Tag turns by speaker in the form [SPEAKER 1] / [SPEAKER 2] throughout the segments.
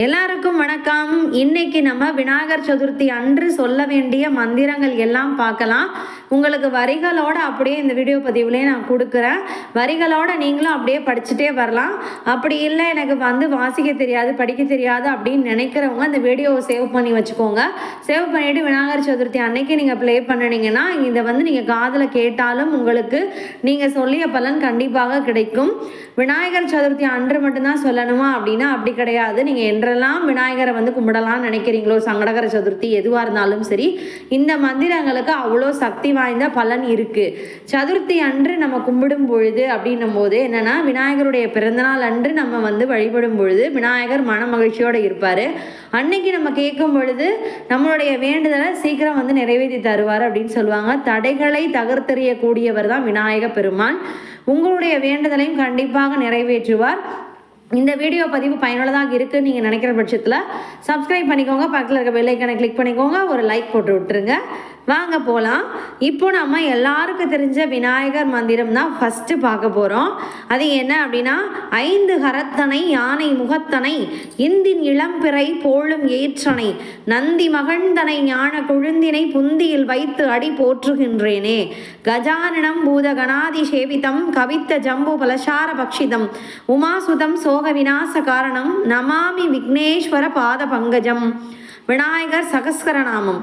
[SPEAKER 1] எல்லாருக்கும் வணக்கம். இன்னைக்கு நம்ம விநாயகர் சதுர்த்தி அன்று சொல்ல வேண்டிய மந்திரங்கள் எல்லாம் பார்க்கலாம். உங்களுக்கு வரிகளோட அப்படியே இந்த வீடியோ பதிவுலேயே நான் கொடுக்குறேன். வரிகளோட நீங்களும் அப்படியே படிச்சுட்டே வரலாம். அப்படி இல்லை எனக்கு வந்து வாசிக்க தெரியாது படிக்க தெரியாது அப்படின்னு நினைக்கிறவங்க இந்த வீடியோவை சேவ் பண்ணி வச்சுக்கோங்க. சேவ் பண்ணிவிட்டு விநாயகர் சதுர்த்தி அன்னைக்கு நீங்கள் ப்ளே பண்ணினீங்கன்னா இதை வந்து நீங்கள் காதில் கேட்டாலும் உங்களுக்கு நீங்கள் சொல்லிய பலன் கண்டிப்பாக கிடைக்கும். விநாயகர் சதுர்த்தி அன்று மட்டும்தான் சொல்லணுமா அப்படின்னா அப்படி கிடையாது. நீங்கள் என்றெல்லாம் விநாயகர் வந்து கும்பிடலாம்னு நினைக்கிறீங்களோ? சங்கடகர சதுர்த்தி எதுவாக இருந்தாலும் சரி இந்த மந்திரங்களுக்கு அவ்வளோ சக்தி வாய்ந்த பலன் இருக்குது சதுர்த்தி அன்று நம்ம கும்பிடும் பொழுது அப்படின்னும் போது என்னென்னா விநாயகருடைய பிறந்தநாள் அன்று நம்ம வந்து வழிபடும் பொழுது விநாயகர் மன மகிழ்ச்சியோடு இருப்பார். அன்னைக்கு நம்ம கேட்கும் பொழுது நம்மளுடைய வேண்டுதலை சீக்கிரம் வந்து நிறைவேற்றி தருவார் அப்படின்னு சொல்லுவாங்க. தடைகளை தகர்த்தெறியக்கூடியவர் தான் விநாயக பெருமான். உங்களுடைய வேண்டுதலையும் கண்டிப்பாக நிறைவேற்றுவார். இந்த வீடியோ பதிவு பயனுள்ளதாக இருக்குன்னு நீங்கள் நினைக்கிற பட்சத்தில் சப்ஸ்கிரைப் பண்ணிக்கோங்க. பக்கத்தில் இருக்க பெல்லைக்கனை கிளிக் பண்ணிக்கோங்க. ஒரு லைக் போட்டு விட்டுருங்க. வாங்க போகலாம் இப்போ நம்ம எல்லாருக்கும் தெரிஞ்ச விநாயகர் மந்திரம் தான் ஃபஸ்ட்டு பார்க்க போகிறோம் அது என்ன அப்படின்னா ஐந்து கரத்தனை யானை முகத்தனை இந்தின் இளம்பிறை போலும் ஏற்றனை நந்தி மகழ்ந்தனை ஞான கொழுந்தினை புந்தியில் வைத்து அடி போற்றுகின்றேனே. கஜானனம் பூத கணாதி சேவிதம் கவித்த ஜம்பு பலசார பக்ஷிதம் உமாசுதம் சோ சோக விநாச காரணம் நமாமி விக்னேஸ்வர பாத பங்கஜம். விநாயகர் சகஸ்கரநாமம்.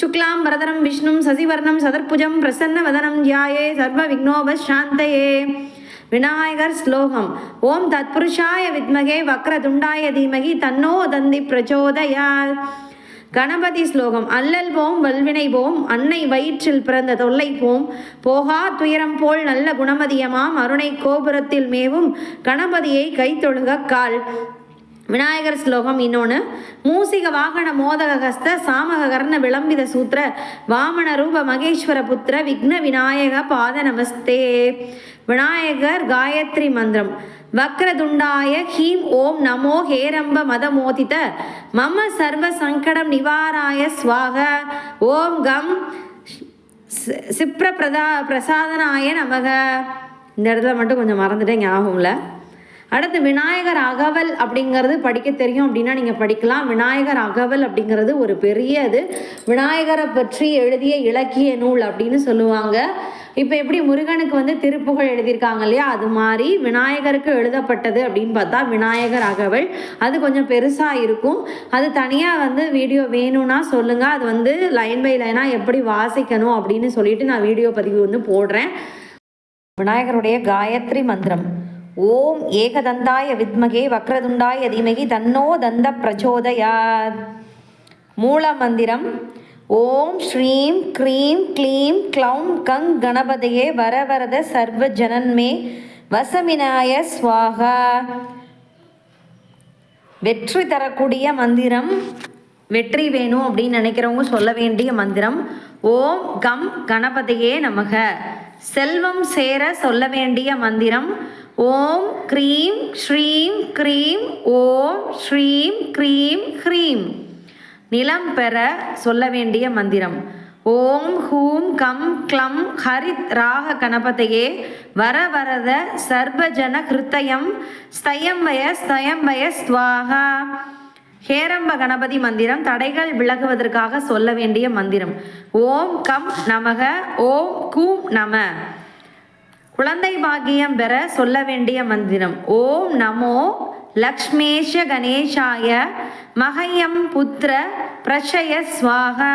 [SPEAKER 1] சுக்லாம் பரதரம் விஷ்ணும் சசிவர்ணம் சதர்புஜம் பிரசன்ன வதனம் தியாயே சர்வ விக்னோபசாந்தயே. விநாயகர் ஸ்லோகம். ஓம் தத்புருஷாய வித்மகே வக்ரதுண்டாய தீமகி தன்னோ தந்தி பிரச்சோதயால் கணபதி ஸ்லோகம் அல்லல் போம் வல்வினை போம் அன்னை வயிற்றில் பிறந்த தொல்லை போம். போகா துயரம் போல் நல்ல குணமதியமாம் அருணை கோபுரத்தில் மேவும் கணபதியை கைத்தொழுக கால். விநாயகர் ஸ்லோகம் இன்னொன்று மூசிக வாகன மோதக ஹஸ்த சாமக கர்ண விளம்பித சூத்திர வாமன ரூப மகேஸ்வர புத்திர விக்ன விநாயக பாத நமஸ்தே. விநாயகர் காயத்ரி மந்திரம். வக்ரதுண்டாய ஹீம் ஓம் நமோ ஹேரம்ப மதமோதித மம சர்வ சங்கடம் நிவாராய ஸ்வாக. ஓம் கம் சிப்ர பிரதா பிரசாதனாய நமக. இந்த இடத்துல மட்டும் கொஞ்சம் மறந்துட்டேன் ஞாபகம் இல்லை. அடுத்து விநாயகர் அகவல் அப்படிங்கிறது படிக்க தெரியும் அப்படின்னா நீங்கள் படிக்கலாம். விநாயகர் அகவல் அப்படிங்கிறது ஒரு பெரிய இது. விநாயகரை பற்றி எழுதிய இலக்கிய நூல் அப்படின்னு சொல்லுவாங்க. இப்போ எப்படி முருகனுக்கு வந்து திருப்புகழ் எழுதியிருக்காங்க இல்லையா? அது மாதிரி விநாயகருக்கு எழுதப்பட்டது அப்படின்னு பார்த்தா விநாயகர் அகவல். அது கொஞ்சம் பெருசாக இருக்கும். அது தனியாக வந்து வீடியோ வேணும்னா சொல்லுங்கள் அது வந்து லைன் பை லைனாக எப்படி வாசிக்கணும் அப்படின்னு சொல்லிட்டு நான் வீடியோ பதிவு வந்து போடுறேன். விநாயகருடைய காயத்ரி மந்திரம். ஓம் ஏகதந்தாய வித்மகே வக்ரதுண்டாய தீமகி தன்னோ தந்த பிரச்சோதயாத். மூல மந்திரம் ஓம் ஸ்ரீம் க்ரீம் க்ளீம் க்ளௌம் கங் கணபதையே வரவரத சர்வ ஜனன்மே வசமினாய ஸ்வாகா. வெற்றி தரக்கூடிய மந்திரம் வெற்றி வேணும் அப்படின்னு நினைக்கிறவங்க சொல்ல வேண்டிய மந்திரம் ஓம் கம் கணபதியே நமக. செல்வம் சேர சொல்ல வேண்டிய மந்திரம் ஓம் க்ரீம் ஸ்ரீம் க்ரீம் ஓம் ஸ்ரீம் க்ரீம் ஹ்ரீம். நிலம் பெற சொல்ல வேண்டிய மந்திரம். ஓம் ஹூம் கம் க்ளம் ஹரித் ராக கணபதையே வர வரத சர்வஜன ஹிருத்தயம் ஸ்தயம்பய ஸ்தயம்பய ஸ்வாகா ஹேரம்ப கணபதி மந்திரம் தடைகள் விலகுவதற்காக சொல்ல வேண்டிய மந்திரம். ஓம் கம் நமக ஓம் கூம் நம. குழந்தை பாக்கியம் பெற சொல்ல வேண்டிய மந்திரம். ஓம் நமோ லக்ஷ்மேஷ கணேஷாய மகையம் புத்திர பிரஷய ஸ்வாகா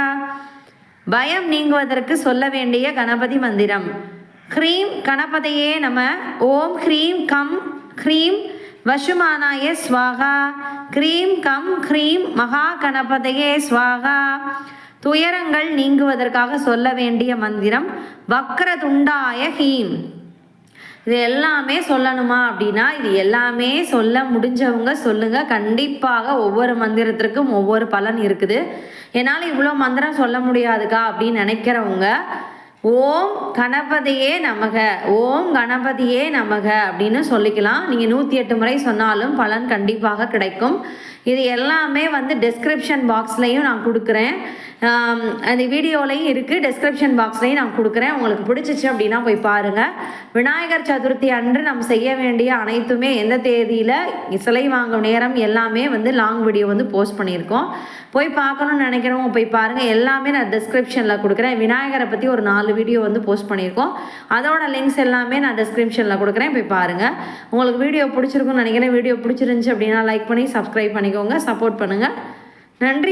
[SPEAKER 1] பயம் நீங்குவதற்கு சொல்ல வேண்டிய கணபதி மந்திரம். ஹ்ரீம் கணபதையே நம. ஓம் ஹ்ரீம் கம் ஹ்ரீம் வசுமானாய ஸ்வாகா க்ரீம் கம் ஹ்ரீம் மகா கணபதையே ஸ்வாகா துயரங்கள் நீங்குவதற்காக சொல்ல வேண்டிய மந்திரம். வக்ரதுண்டாய ஹீம். இது எல்லாமே சொல்லணுமா அப்படின்னா இது எல்லாமே சொல்ல முடிஞ்சவங்க சொல்லுங்க. கண்டிப்பாக ஒவ்வொரு மந்திரத்திற்கும் ஒவ்வொரு பலன் இருக்குது. என்னால் இவ்வளோ மந்திரம் சொல்ல முடியாதுக்கா அப்படின்னு நினைக்கிறவங்க ஓம் கணபதியே நமக ஓம் கணபதியே நமக அப்படின்னு சொல்லிக்கலாம். நீங்கள் நூற்றி எட்டு முறை சொன்னாலும் பலன் கண்டிப்பாக கிடைக்கும். இது எல்லாமே வந்து டிஸ்கிரிப்ஷன் பாக்ஸ்லையும் நான் கொடுக்குறேன். அந்த வீடியோலையும் இருக்குது டெஸ்கிரிப்ஷன் பாக்ஸ்லையும் நான் கொடுக்குறேன். உங்களுக்கு பிடிச்சிச்சு அப்படின்னா போய் பாருங்கள் விநாயகர் சதுர்த்தி அன்று நம்ம செய்ய வேண்டிய அனைத்துமே எந்த தேதியில் சிலை வாங்கும் நேரம் எல்லாமே வந்து லாங் வீடியோ வந்து போஸ்ட் பண்ணியிருக்கோம். போய் பார்க்கணும்னு நினைக்கிறவங்க போய் பாருங்கள் எல்லாமே நான் டிஸ்கிரிப்ஷனில் கொடுக்குறேன். விநாயகரை பற்றி ஒரு நாலு வீடியோ வந்து போஸ்ட் பண்ணியிருக்கோம். அதோட லிங்க்ஸ் எல்லாமே நான் டிஸ்கிரிப்ஷனில் கொடுக்குறேன். போய் பாருங்கள் உங்களுக்கு வீடியோ பிடிச்சிருக்குன்னு நினைக்கிறேன். வீடியோ பிடிச்சிருந்துச்சி அப்படின்னா லைக் பண்ணி சப்ஸ்கிரைப் பண்ணிக்கோங்க. சப்போர்ட் பண்ணுங்கள் நன்றி